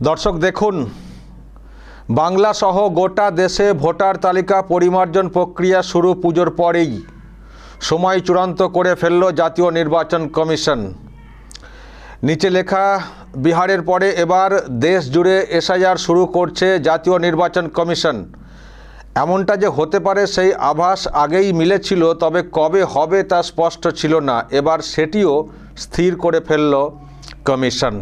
দর্শক দেখুন, বাংলা সহ গোটা দেশে ভোটার তালিকা পরিমার্জন প্রক্রিয়া শুরু পুজোর পরেই। সময় চূড়ান্ত করে ফেলল জাতীয় নির্বাচন কমিশন। নিচে লেখা, বিহারের পরে এবার দেশ জুড়ে এসআইআর শুরু করছে জাতীয় নির্বাচন কমিশন। এমনটা যে হতে পারে সেই আভাস আগেই মিলেছিল, তবে কবে হবে তা স্পষ্ট ছিল না। এবার সেটিও স্থির করে ফেলল কমিশন।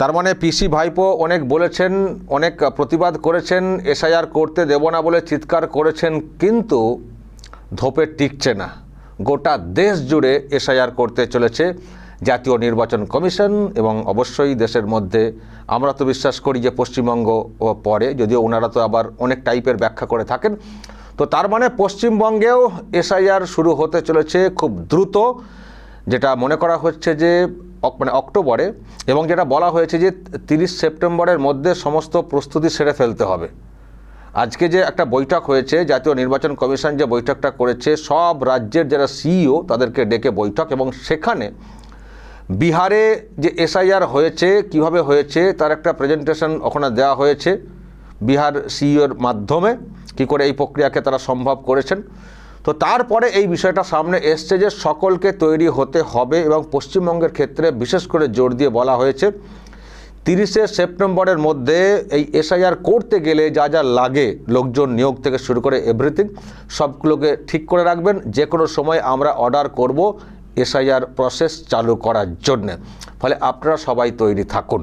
তার মানে পিসি ভাইপো অনেক বলেছেন, অনেক প্রতিবাদ করেছেন, এসআইআর করতে দেব না বলে চিৎকার করেছেন, কিন্তু ধোপে টিকছে না। গোটা দেশ জুড়ে এসআইআর করতে চলেছে জাতীয় নির্বাচন কমিশন এবং অবশ্যই দেশের মধ্যে। আমরা তো বিশ্বাস করি যে পশ্চিমবঙ্গ পরে, যদিও ওনারা তো আবার অনেক টাইপের ব্যাখ্যা করে থাকেন। তো তার মানে পশ্চিমবঙ্গেও এসআইআর শুরু হতে চলেছে খুব দ্রুত। যেটা মনে করা হচ্ছে যে মানে অক্টোবরে, এবং যেটা বলা হয়েছে যে তিরিশ সেপ্টেম্বরের মধ্যে সমস্ত প্রস্তুতি সেরে ফেলতে হবে। আজকে যে একটা বৈঠক হয়েছে, জাতীয় নির্বাচন কমিশন যে বৈঠকটা করেছে, সব রাজ্যের যারা সিইও তাদেরকে ডেকে বৈঠক, এবং সেখানে বিহারে যে এসআইআর হয়েছে, কীভাবে হয়েছে, তার একটা প্রেজেন্টেশন ওখানে দেওয়া হয়েছে। বিহার সিইওর মাধ্যমে, কি করে এই প্রক্রিয়াকে তারা সম্ভব করেছেন। তো তারপরে এই বিষয়টা সামনে এসছে যে সকলকে তৈরি হতে হবে এবং পশ্চিমবঙ্গের ক্ষেত্রে বিশেষ করে জোর দিয়ে বলা হয়েছে, তিরিশে সেপ্টেম্বরের মধ্যে এই এসআইআর করতে গেলে যা যা লাগে লোকজন নিয়োগ থেকে শুরু করে এভরিথিং সবগুলোকে ঠিক করে রাখবেন। যে কোনো সময় আমরা অর্ডার করব এসআইআর প্রসেস চালু করার জন্য। ফলে আপনারা সবাই তৈরি থাকুন।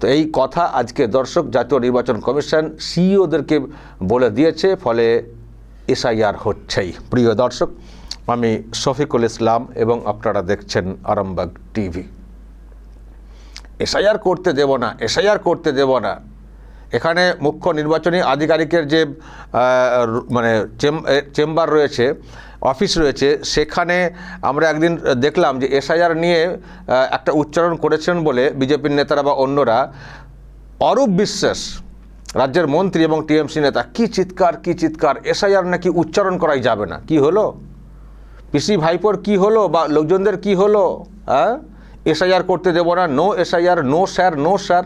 তো এই কথা আজকে দর্শক জাতীয় নির্বাচন কমিশন সিইওদেরকে বলে দিয়েছে, ফলে এসআইআর হচ্ছেই। প্রিয় দর্শক, আমি শফিকুল ইসলাম এবং আপনারা দেখছেন আরামবাগ টিভি। এসআইআর করতে দেব না, এসআইআর করতে দেব না। এখানে মুখ্য নির্বাচনী আধিকারিকের যে মানে চেম- চেম্বার রয়েছে, অফিস রয়েছে, সেখানে আমরা একদিন দেখলাম যে এসআইআর নিয়ে একটা উচ্চারণ করেছেন বলে বিজেপির নেতারা বা অন্যরা, অরূপ বিশ্বাস রাজ্যের মন্ত্রী এবং টিএমসি নেতা, কি চিৎকার কি চিৎকার? এসআইআর নাকি উচ্চারণ করাই যাবে না। কি হলো? পিসি ভাইপোর কি হলো বা লোকজনদের কি হলো? হ্যাঁ? এসআইআর করতে দেবো না। No SIR, no sir no sir.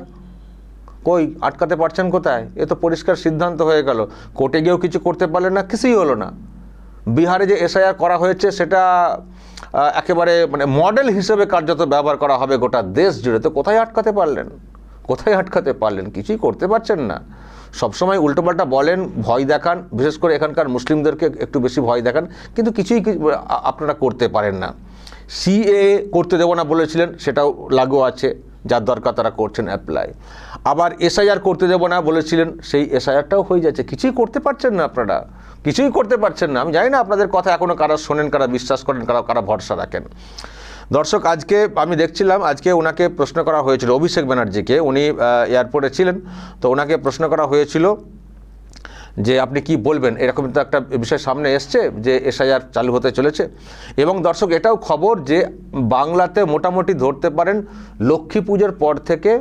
কই, আটকাতে পারছেন কোথায়? এ তো পরিষ্কার সিদ্ধান্ত হয়ে গেল। কোর্টে গিয়েও কিছু করতে পারলেন না, কিছুই হলো না। বিহারে যে এসআইআর করা হয়েছে, সেটা একেবারে মানে মডেল হিসেবে কার্যত ব্যবহার করা হবে গোটা দেশ জুড়ে। তো কোথায় আটকাতে পারলেন? কোথায় আটকাতে পারলেন? কিছুই করতে পারছেন না। সবসময় উল্টোপাল্টা বলেন, ভয় দেখান, বিশেষ করে এখানকার মুসলিমদেরকে একটু বেশি ভয় দেখান, কিন্তু কিছুই আপনারা করতে পারেন না। সিএ করতে দেবো না বলেছিলেন, সেটাও লাগু আছে, যার দরকার তারা করছেন অ্যাপ্লাই আবার এসআইআর করতে দেবো না বলেছিলেন, সেই এসআইআরটাও হয়ে যাচ্ছে। কিছুই করতে পারছেন না আপনারা। কিছুই করতে পারছেন না। আমি জানি না আপনাদের কথা এখনও কারা শোনেন, কারা বিশ্বাস করেন, কারা কারা ভরসা রাখেন। দর্শক, আজকে আমি দেখছিলাম, আজকে ওনাকে প্রশ্ন করা হয়েছিল, অভিষেক ব্যানার্জিকে। উনি এয়ারপোর্টে ছিলেন, তো ওনাকে প্রশ্ন করা হয়েছিল যে আপনি কি বলবেন? এরকম তো একটা বিষয় সামনে এসছে যে এসআইআর চালু হতে চলেছে। এবং দর্শক, এটাও খবর যে বাংলাতে মোটামুটি ধরতে পারেন, লক্ষ্মী পুজোর পর থেকে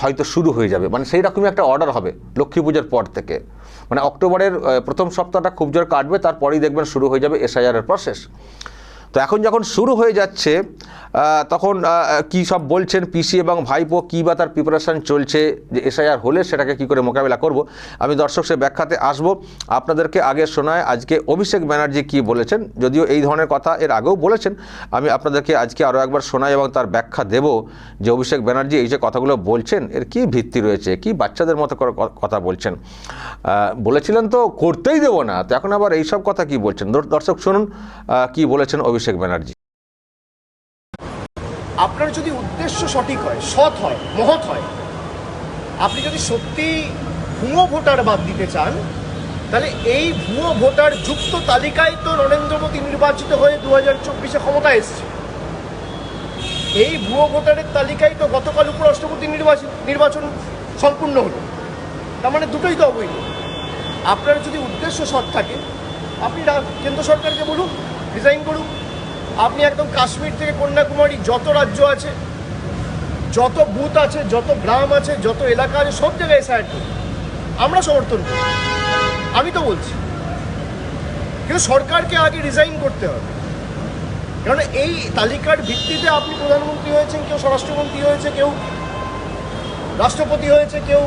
হয়তো শুরু হয়ে যাবে। মানে সেই রকমই একটা অর্ডার হবে, লক্ষ্মী পুজোর পর থেকে। মানে অক্টোবরের প্রথম সপ্তাহটা খুব জোর কাটবে, তারপরেই দেখবেন শুরু হয়ে যাবে এসআইআরের প্রসেস তো এখন যখন শুরু হয়ে যাচ্ছে তখন কি সব বলছেন পিসি এবং ভাইপো? কী বা তার প্রিপারেশান চলছে? যে এসআইআর হলে সেটাকে কি করে মোকাবিলা করব? আমি দর্শক সে ব্যাখ্যাতে আসব। আপনাদেরকে আগে শোনায়, আজকে অভিষেক ব্যানার্জি কি বলেছেন? যদিও এই ধরনের কথা এর আগেও বলেছেন। আমি আপনাদেরকে আজকে আরও একবার শোনাই এবং তার ব্যাখ্যা দেব যে অভিষেক ব্যানার্জি এই যে কথাগুলো বলছেন, এর কি ভিত্তি রয়েছে? কি বাচ্চাদের মতো কথা বলছেন? বলেছিলেন তো, করতেই দেবো না। তো এখন আবার এইসব কথা কি বলছেন? দর্শক শুনুন কি বলেছেন অভিষেক ব্যানার্জি। আপনার যদি উদ্দেশ্য সঠিক হয়, সৎ হয়, মহৎ হয়, আপনি যদি সত্যি ভুয়ো ভোটার বাদ দিতে চান, তাহলে এই ভুয়ো ভোটার যুক্ত তালিকায় তো নরেন্দ্র মোদী নির্বাচিত হয়ে দু হাজার চব্বিশে ক্ষমতা এসছে। এই ভুয়ো ভোটারের তালিকায় তো গতকাল উপরাষ্ট্রপতি নির্বাচন নির্বাচন সম্পূর্ণ হলো। তার মানে দুটোই তো অবৈধ। আপনার যদি উদ্দেশ্য সৎ থাকে, আপনি কেন্দ্র সরকারকে বলুন, রিজাইন করুন। আপনি একদম কাশ্মীর থেকে কন্যাকুমারী যত রাজ্য আছে, যত বুথ আছে, যত গ্রাম আছে, যত এলাকা আছে, সব জায়গায় এসআইআর করুন। আমরা সমর্থন করি আমি তো বলছি। কিন্তু সরকারকে আগে রিজাইন করতে হবে। কারণ এই তালিকার ভিত্তিতে আপনি প্রধানমন্ত্রী হয়েছেন, কেউ স্বরাষ্ট্রমন্ত্রী হয়েছে, কেউ রাষ্ট্রপতি হয়েছে, কেউ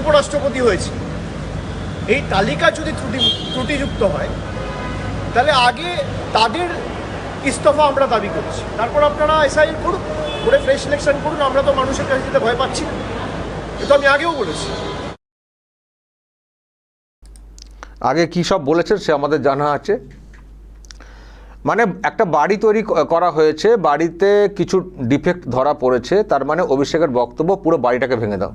উপরাষ্ট্রপতি হয়েছে। এই তালিকা যদি ত্রুটি ত্রুটিযুক্ত হয়, তাহলে আগে তাদের ইস্তফা আমরা দাবি করছি। তারপর আপনারা এসআই করুন, করে ফ্রেশ সিলেকশন করুন, আমরা তো মানুষের কাছে যেতে ভয় পাচ্ছি এটা আমি আগেও বলেছি। আগে কী সব বলেছেন সে আমাদের জানা আছে। মানে একটা বাড়ি তৈরি করা হয়েছে, বাড়িতে কিছু ডিফেক্ট ধরা পড়েছে, তার মানে অভিষেকের বক্তব্য পুরো বাড়িটাকে ভেঙে দাও।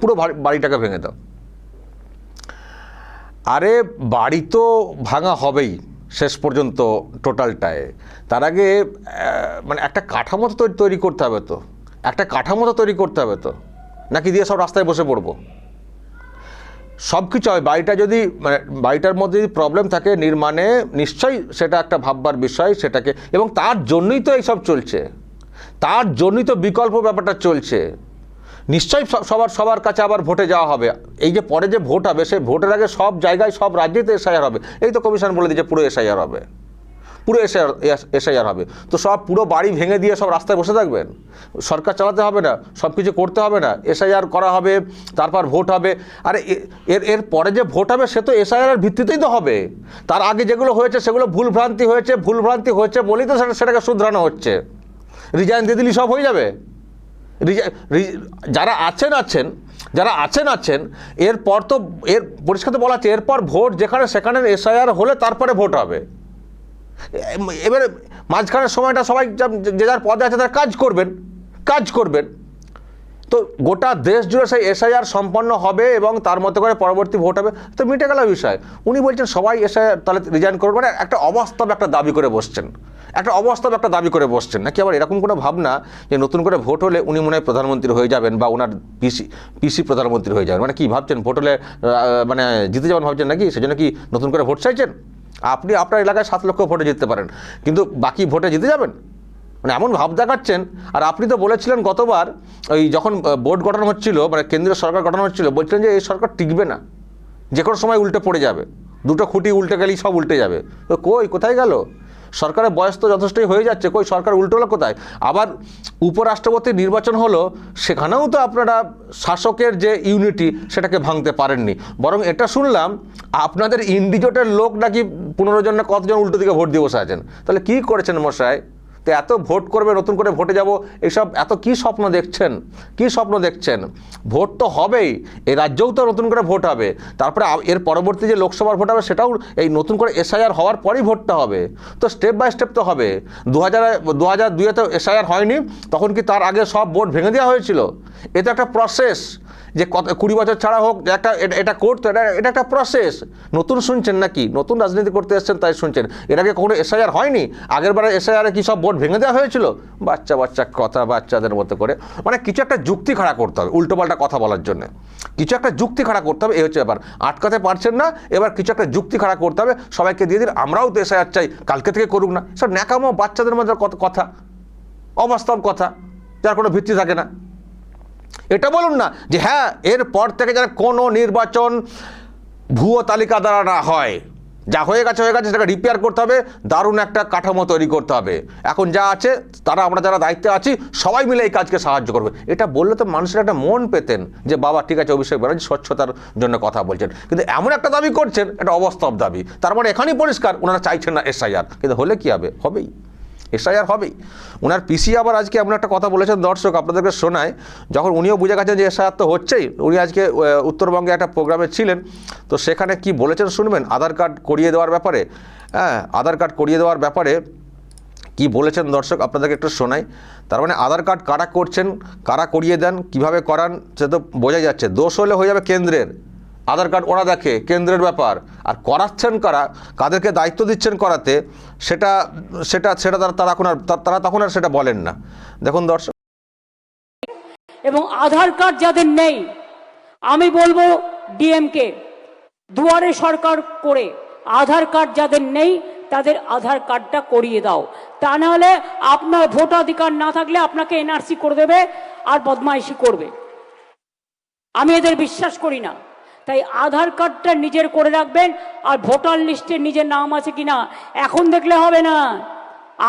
পুরো বাড়িটাকে ভেঙে দাও। আরে বাড়ি তো ভাঙা হবেই। শেষ পর্যন্ত টোটালটায়। তার আগে মানে একটা কাঠামো তো তৈরি- করতে হবে তো। একটা কাঠামো তো তৈরি করতে হবে তো। নাকি দিয়ে সব রাস্তায় বসে পড়ব? সব কিছু হয়। বাড়িটা যদি মানে বাড়িটার মধ্যে যদি প্রবলেম থাকে নির্মাণে, নিশ্চয়ই সেটা একটা ভাববার বিষয়, সেটাকে, এবং তার জন্যই তো এইসব চলছে। তার জন্যই তো বিকল্প ব্যাপারটা চলছে। নিশ্চয়ই সবার সবার কাছে আবার ভোটে যাওয়া হবে। এই যে পরে যে ভোট হবে, সেই ভোটের আগে সব জায়গায় সব রাজ্যেতে এসআইআর হবে। এই তো কমিশন বলে দিয়েছে পুরো এসআইআর হবে। পুরো এসআইআর এসআইআর হবে। তো সব পুরো বাড়ি ভেঙে দিয়ে সব রাস্তায় বসে থাকবেন? সরকার চালাতে হবে না? সব কিছু করতে হবে না? এসআইআর করা হবে, তারপর ভোট হবে। আরে এর এর পরে যে ভোট হবে, সে তো এসআইআর ভিত্তিতেই তো হবে। তার আগে যেগুলো হয়েছে, সেগুলো ভুলভ্রান্তি হয়েছে ভুলভ্রান্তি হয়েছে বলেই তো সেটাকে শুধরানো হচ্ছে। রিজাইন দিয়ে দিলি সব হয়ে যাবে। যারা আছেন আছেন, যারা আছেন আছেন, এরপর তো, এর পরিষ্কার তো বলা আছে, এরপর ভোট যেখানে সেখানে এসআইআর হলে তারপরে ভোট হবে। এবারে মাঝখানের সময়টা সবাই যে যার পদে আছে তারা কাজ করবেন কাজ করবেন। তো গোটা দেশ জুড়ে সেই এসআইআর সম্পন্ন হবে এবং তার মতো করে পরবর্তী ভোট হবে। তো মিটে গেল বিষয়। উনি বলছেন, সবাই এসআইআর তাহলে রিজাইন করবে মানে একটা অবাস্তব একটা দাবি করে বসছেন। একটা অবাস্তব একটা দাবি করে বসছেন। নাকি আবার এরকম কোনো ভাবনা যে নতুন করে ভোট হলে উনি মনে হয় প্রধানমন্ত্রী হয়ে যাবেন বা ওনার পিসি পিসি প্রধানমন্ত্রী হয়ে যাবেন? মানে কি ভাবছেন? ভোট হলে মানে জিতে যাবেন ভাবছেন নাকি? সেজন্য কি নতুন করে ভোট চাইছেন? আপনি আপনার এলাকায় সাত লক্ষ ভোটে জিততে পারেন। কিন্তু বাকি ভোটে জিতে যাবেন? মানে এমন ভাব দেখাচ্ছেন, আর আপনি তো বলেছিলেন গতবার, ওই যখন বোর্ড গঠন হচ্ছিল মানে কেন্দ্রীয় সরকার গঠন হচ্ছিল, বলছিলেন যে এই সরকার টিকবে না। যে কোনো সময় উল্টে পড়ে যাবে। দুটো খুঁটি উল্টে গেলেই সব উল্টে যাবে। তো কই, কোথায় গেল? সরকারের বয়স তো যথেষ্টই হয়ে যাচ্ছে, কই সরকার উল্টো হলো কোথায়? আবার উপরাষ্ট্রপতি নির্বাচন হলো, সেখানেও তো আপনারা শাসকের যে ইউনিটি, সেটাকে ভাঙতে পারেননি। বরং এটা শুনলাম, আপনাদের ইন্ডিজোটের লোক নাকি পনেরো কতজন উল্টো দিকে ভোট দিয়ে বসে আছেন? তাহলে কী করেছেন মশাই? তো এত ভোট করবে, নতুন করে ভোটে যাব, এসব এত কি স্বপ্ন দেখছেন? কি স্বপ্ন দেখছেন? ভোট তো হবেই এই রাজ্যেও তো নতুন করে ভোট হবে। তারপরে এর পরবর্তী যে লোকসভার ভোট হবে, সেটাও এই নতুন করে এসআইআর হওয়ার পরই ভোটটা হবে। তো স্টেপ বাই স্টেপ তো হবে। দু হাজার দু হাজার দুয়ে তো এসআইআর হয়নি, তখন কি তার আগে সব ভোট ভেঙে দেওয়া হয়েছিল? এ তো একটা প্রসেস যে কত কুড়ি বছর ছাড়া হোক একটা, এটা- এটা করতো, এটা এটা একটা প্রসেস নতুন শুনছেন নাকি? নতুন রাজনীতি করতে এসছেন, তাই শুনছেন। এর আগে কখনো এসআইআর হয়নি? আগের বারে এসআইআরে কি সব ভোট ভেঙে দেওয়া হয়েছিল? বাচ্চা বাচ্চা, কথা বাচ্চাদের মতো করে। মানে কিছু একটা যুক্তি খাড়া করতে হবে উল্টোপাল্টা কথা বলার জন্য। কিছু একটা যুক্তি খাড়া করতে হবে এই হচ্ছে ব্যাপার। আটকাতে পারছেন না, এবার কিছু একটা যুক্তি খাড়া করতে হবে, সবাইকে দিয়ে দিন, আমরাও তো এসআইআর চাই, কালকে থেকে করুক না। সব ন্যাকামো বাচ্চাদের মধ্যে কত কথা, অবাস্তব কথা, যার কোনো ভিত্তি থাকে না। এটা বলুন না যে হ্যাঁ এরপর থেকে যেন কোনো নির্বাচন ভুয়ো তালিকা দ্বারা না হয়। যা হয়ে গেছে হয়ে গেছে, সেটাকে রিপেয়ার করতে হবে, দারুণ একটা কাঠামো তৈরি করতে হবে। এখন যা আছে, তারা, আমরা যারা দায়িত্বে আছি, সবাই মিলে এই কাজকে সাহায্য করবে। এটা বললে তো মানুষের একটা মন পেতেন যে, বাবা, ঠিক আছে, অভিষেক ব্যানার্জি স্বচ্ছতার জন্য কথা বলছেন। কিন্তু এমন একটা দাবি করছেন এটা অবাস্তব দাবি। তার মানে এখানেই পরিষ্কার, ওনারা চাইছেন না এসআইআর কিন্তু হলে কি হবে? হবেই। এসআইআর হবেই। ওনার পিসি আবার আজকে এমন একটা কথা বলেছেন দর্শক, আপনাদেরকে শোনায়, যখন উনিও বুঝে গেছেন যে এসআইআর তো হচ্ছেই, উনি আজকে উত্তরবঙ্গে একটা প্রোগ্রামে ছিলেন। তো সেখানে কি বলেছেন শুনবেন? আধার কার্ড করিয়ে দেওয়ার ব্যাপারে? হ্যাঁ আধার কার্ড করিয়ে দেওয়ার ব্যাপারে কি বলেছেন দর্শক? আপনাদেরকে একটু শোনাই। তার মানে আধার কার্ড কারা করছেন, কারা করিয়ে দেন, কীভাবে করান, সে তো বোঝা যাচ্ছে। দোষ হলে হয়ে যাবে কেন্দ্রের। আধার কার্ড ওরা দেখে, কেন্দ্রের ব্যাপার। আর করাচ্ছেন কারা, কাদেরকে দায়িত্ব দিচ্ছেন করাতে, সেটা সেটা সেটা তারা তারা এখন আর, তারা তখন আর সেটা বলেন না। দেখুন দর্শক। এবং আধার কার্ড যাদের নেই, আমি বলব ডিএমকে, দুয়ারে সরকার করে আধার কার্ড যাদের নেই, তাদের আধার কার্ডটা করিয়ে দাও। তা নাহলে আপনার ভোটাধিকার না থাকলে আপনাকে এনআরসি করে দেবে আর বদমাইশি করবে। আমি এদের বিশ্বাস করি না। তাই আধার কার্ডটা নিজের করে রাখবেন আর ভোটার লিস্টে নিজের নাম আছে কিনা এখন দেখলে হবে না।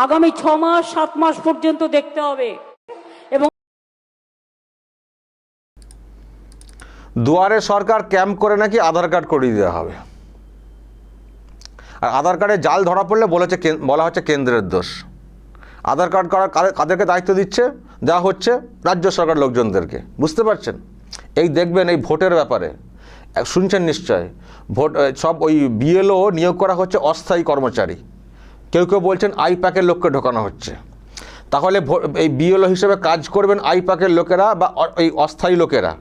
আগামী ছ মাস, সাত মাস পর্যন্ত দেখতে হবে। এবং দুয়ারে সরকার ক্যাম্প করে নাকি আধার কার্ড করিয়ে দেওয়া হবে? আর আধার কার্ডে জাল ধরা পড়লে বলেছে বলা হচ্ছে কেন্দ্রের দোষ। আধার কার্ড করার কাদেরকে দায়িত্ব দিচ্ছে? দেওয়া হচ্ছে রাজ্য সরকার লোকজনদেরকে। বুঝতে পারছেন? এই দেখবেন এই ভোটের ব্যাপারে। শুনছেন নিশ্চয়। ভোট সব ওই বিএলও নিয়োগ করা হচ্ছে অস্থায়ী কর্মচারী। কেউ কেউ বলছেন আই লোককে ঢোকানো হচ্ছে। তাহলে এই বিএলও হিসেবে কাজ করবেন আই লোকেরা বা এই অস্থায়ী লোকেরা।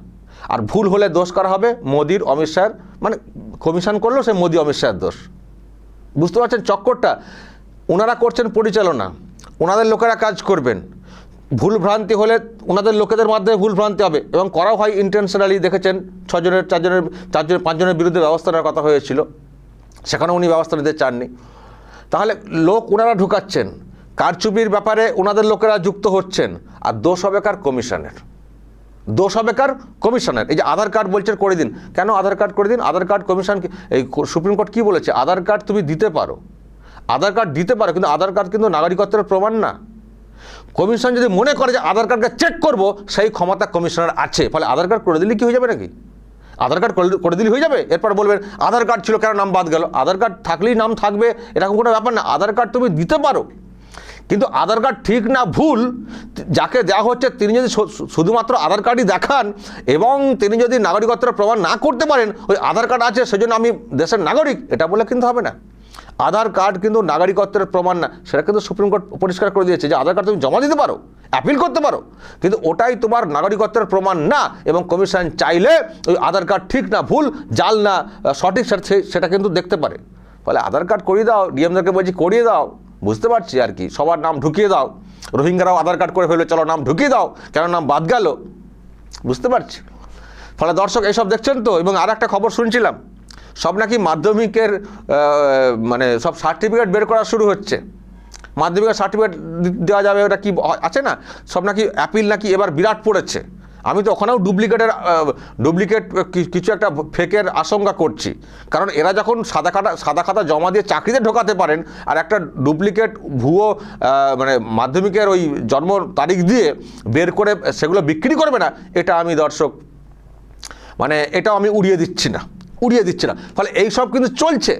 আর ভুল হলে দোষ করা হবে? মোদির, অমিত শাহের মানে কমিশন করলেও সে মোদি, অমিত শাহের দোষ। বুঝতে পারছেন? চক্করটা। ওনারা করছেন পরিচালনা। ওনাদের লোকেরা কাজ করবেন। ভুল ভ্রান্তি হলে ওনাদের লোকেদের মাধ্যমে ভুল ভ্রান্তি হবে এবং করাও হয় ইন্টেনশনালি দেখেছেন, ছজনের, চারজনের, চারজন, পাঁচজনের বিরুদ্ধে ব্যবস্থা নেওয়ার কথা হয়েছিল। সেখানে উনি ব্যবস্থা নিতে চাননি। তাহলে লোক ওনারা ঢুকাচ্ছেন, কারচুপির ব্যাপারে ওনাদের লোকেরা যুক্ত হচ্ছেন, আর দোষ হবে কার? কমিশনের। দোষ হবে কার? কমিশনের। এই যে আধার কার্ড বলছেন, করে দিন। কেন আধার কার্ড করে দিন? আধার কার্ড কমিশন এই সুপ্রিম কোর্ট কী বলেছে? আধার কার্ড তুমি দিতে পারো। আধার কার্ড দিতে পারো, কিন্তু আধার কার্ড কিন্তু নাগরিকত্বের প্রমাণ না। কমিশন যদি মনে করে যে আধার কার্ডকে চেক করব, সেই ক্ষমতা কমিশনার আছে। ফলে আধার কার্ড করে দিলে কি হয়ে যাবে নাকি? আধার কার্ড করে- দিলে হয়ে যাবে? এরপর বলবেন, আধার কার্ড ছিল, কেন নাম বাদ গেল? আধার কার্ড থাকলেই নাম থাকবে এরকম কোনো ব্যাপার না। আধার কার্ড তুমি দিতে পারো। কিন্তু আধার কার্ড ঠিক না, ভুল, যাকে দেওয়া হচ্ছে, তিনি যদি শুধুমাত্র আধার কার্ডই দেখান এবং তিনি যদি নাগরিকত্বের প্রমাণ না করতে পারেন, ওই আধার কার্ড আছে, সেজন্য আমি দেশের নাগরিক, এটা বলে কিন্তু হবে না। আধার কার্ড কিন্তু নাগরিকত্বের প্রমাণ না, সেটা কিন্তু সুপ্রিম কোর্ট পরিষ্কার করে দিয়েছে যে আধার কার্ড তুমি জমা দিতে পারো অ্যাপিল করতে পারো, কিন্তু ওটাই তোমার নাগরিকত্বের প্রমাণ না এবং কমিশন চাইলে ওই আধার কার্ড ঠিক না, ভুল, জাল না সঠিক সেটা- কিন্তু দেখতে পারে। ফলে আধার কার্ড করিয়ে দাও, ডিএমদেরকে বলছি করিয়ে দাও, বুঝতে পারছি আর কি, সবার নাম ঢুকিয়ে দাও, রোহিঙ্গারাও আধার কার্ড করে ফেলে চলো নাম ঢুকিয়ে দাও, কেন নাম বাদ গেল, বুঝতে পারছি। ফলে দর্শক এইসব দেখছেন তো, এবং আর একটা খবর শুনছিলাম সব নাকি মাধ্যমিকের মানে সব সার্টিফিকেট বের করা শুরু হচ্ছে। মাধ্যমিকের সার্টিফিকেট দেওয়া যাবে, ওটা কি আছে না? সব নাকি অ্যাপিল নাকি এবার বিরাট পড়েছে। আমি তো ওখানেও ডুপ্লিকেটের ডুপ্লিকেট কিছু একটা ফেকের আশঙ্কা করছি। কারণ এরা যখন সাদা খাতা সাদা খাতা জমা দিয়ে চাকরিতে ঢোকাতে পারেন, আর একটা ডুপ্লিকেট ভুয়ো মানে মাধ্যমিকের ওই জন্ম তারিখ দিয়ে বের করে সেগুলো বিক্রি করবে না, এটা আমি দর্শক মানে এটাও আমি উড়িয়ে দিচ্ছি না। উড়িয়ে দিচ্ছি না। ফলে এই সব কিন্তু চলছে।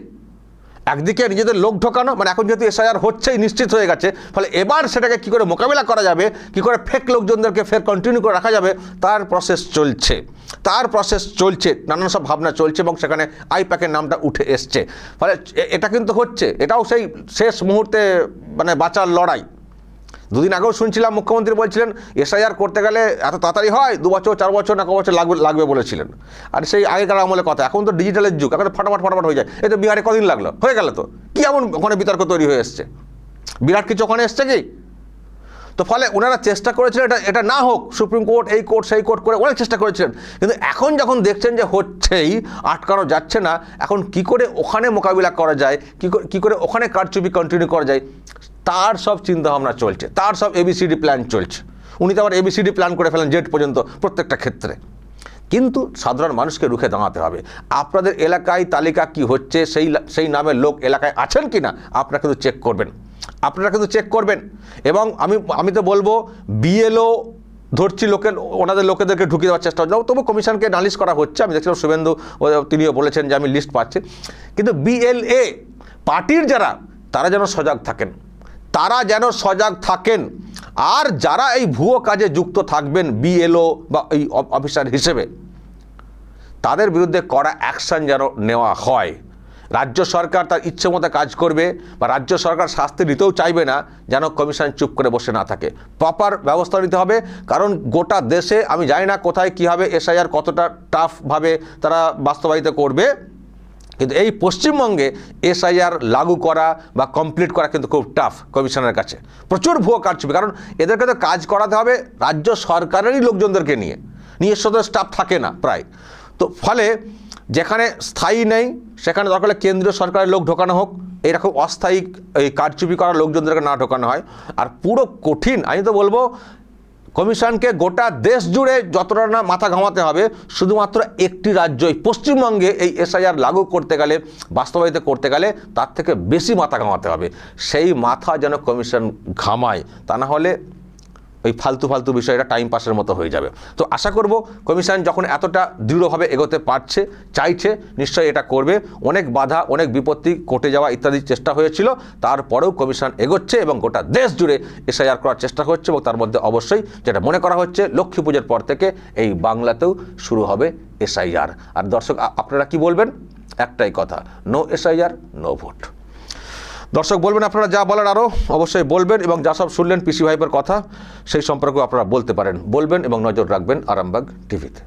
একদিকে নিজেদের লোক ঢোকানো মানে এখন যেহেতু এসআইআর হচ্ছেই, নিশ্চিত হয়ে গেছে, ফলে এবার সেটাকে কি করে মোকাবিলা করা যাবে, কি করে ফেক লোকজনদেরকে ফের কন্টিনিউ করে রাখা যাবে, তার প্রসেস চলছে। তার প্রসেস চলছে, নানান সব ভাবনা চলছে এবং সেখানে আইপ্যাকের নামটা উঠে এসছে। ফলে এটা কিন্তু হচ্ছে, এটাও সেই শেষ মুহূর্তে মানে বাঁচার লড়াই। দুদিন আগেও শুনছিলাম মুখ্যমন্ত্রী বলছিলেন, এসআইআর করতে গেলে এত তাড়াতাড়ি হয়, দু বছর, চার বছর না ক বছর লাগবে লাগবে বলেছিলেন। আর সেই আগেকার আমলের কথা, এখন তো ডিজিটালের যুগ, এখন ফটাফট ফটাফট হয়ে যায়। এই তো বিহারে কদিন লাগল? হয়ে গেল তো। কি এমন ওখানে বিতর্ক তৈরি হয়ে এসছে? বিরাট কিছু ওখানে এসছে কি? তো ফলে ওনারা চেষ্টা করেছিলেন, এটা এটা না হোক, সুপ্রিম কোর্ট, এই কোর্ট, সেই কোর্ট করে অনেক চেষ্টা করেছিলেন। কিন্তু এখন যখন দেখছেন যে হচ্ছেই, আটকানো যাচ্ছে না, এখন কি করে ওখানে মোকাবিলা করা যায়, কী করে ওখানে কারচুপি কন্টিনিউ করা যায়? তার সব চিন্তাভাবনা চলছে, তার সব এবিসিডি প্ল্যান চলছে। উনি তো আবার এবিসিডি প্ল্যান করে ফেলেন জেড পর্যন্ত প্রত্যেকটা ক্ষেত্রে। কিন্তু সাধারণ মানুষকে রুখে দাঁড়াতে হবে। আপনাদের এলাকায় তালিকা কি হচ্ছে, সেই সেই নামের লোক এলাকায় আছেন কি না আপনারা কিন্তু চেক করবেন। আপনারা কিন্তু চেক করবেন। এবং আমি আমি তো বলব বিএলও ধরছি লোকের, ওনাদের লোকেদেরকে ঢুকিয়ে দেওয়ার চেষ্টা হচ্ছে তবু কমিশনকে নালিশ করা হচ্ছে। আমি দেখছিলাম শুভেন্দু তিনিও বলেছেন যে আমি লিস্ট পাচ্ছি। কিন্তু বিএলএ পার্টির যারা, তারা যেন সজাগ থাকেন। তারা যেন সজাগ থাকেন। আর যারা এই ভুয়ো কাজে যুক্ত থাকবেন, বিএলও বা এই অফিসার হিসেবে, তাদের বিরুদ্ধে কড়া অ্যাকশন যেন নেওয়া হয়। রাজ্য সরকার তার ইচ্ছে মতো কাজ করবে বা রাজ্য সরকার শাস্তি নিতেও চাইবে না, যেন কমিশন চুপ করে বসে না থাকে। প্রপার ব্যবস্থা নিতে হবে, কারণ গোটা দেশে, আমি জানি না কোথায় কী হবে, এসআইআর কতটা টাফভাবে তারা বাস্তবায়িত করবে। কিন্তু এই পশ্চিমবঙ্গে এসআইআর লাগু করা বা কমপ্লিট করা কিন্তু খুব টাফ কমিশনের কাছে। প্রচুর ভুয়ো কারচুপি কারণ এদেরকে তো কাজ করাতে হবে রাজ্য সরকারেরই লোকজনদেরকে নিয়ে। নিজস্ব তো স্টাফ থাকে না প্রায়। তো ফলে যেখানে স্থায়ী নেই, সেখানে দরকার হলে কেন্দ্রীয় সরকারের লোক ঢোকানো হোক। এইরকম অস্থায়ী এই কারচুপি করা লোকজনদেরকে না ঢোকানো হয়। আর পুরো কঠিন, আমি তো বলব কমিশনকে গোটা দেশ জুড়ে যতটা না মাথা ঘামাতে হবে, শুধুমাত্র একটি রাজ্যই, পশ্চিমবঙ্গে এই এসআইআর লাগু করতে গেলে, বাস্তবায়িত করতে গেলে তার থেকে বেশি মাথা ঘামাতে হবে। সেই মাথা যেন কমিশন ঘামায়, তা না হলে ওই ফালতু ফালতু বিষয়টা টাইম পাসের মতো হয়ে যাবে। তো আশা করব কমিশন যখন এতটা দৃঢ়ভাবে এগোতে পারছে, চাইছে, নিশ্চয়ই এটা করবে। অনেক বাধা, অনেক বিপত্তি কোর্টে যাওয়া ইত্যাদি চেষ্টা হয়েছিল। তারপরেও কমিশন এগোচ্ছে এবং গোটা দেশ জুড়ে এসআইআর করার চেষ্টা হচ্ছে এবং তার মধ্যে অবশ্যই যেটা মনে করা হচ্ছে, লক্ষ্মী পুজোর পর থেকে এই বাংলাতেও শুরু হবে এসআইআর আর দর্শক আপনারা কি বলবেন? একটাই কথা নো এসআইআর নো ভোট দর্শক, বলবেন আপনারা যা বলার আরও অবশ্যই বলবেন এবং যা সব শুনলেন পিসি ভাইপের কথা, সেই সম্পর্কেও আপনারা বলতে পারেন। বলবেন এবং নজর রাখবেন আরামবাগ টিভিতে।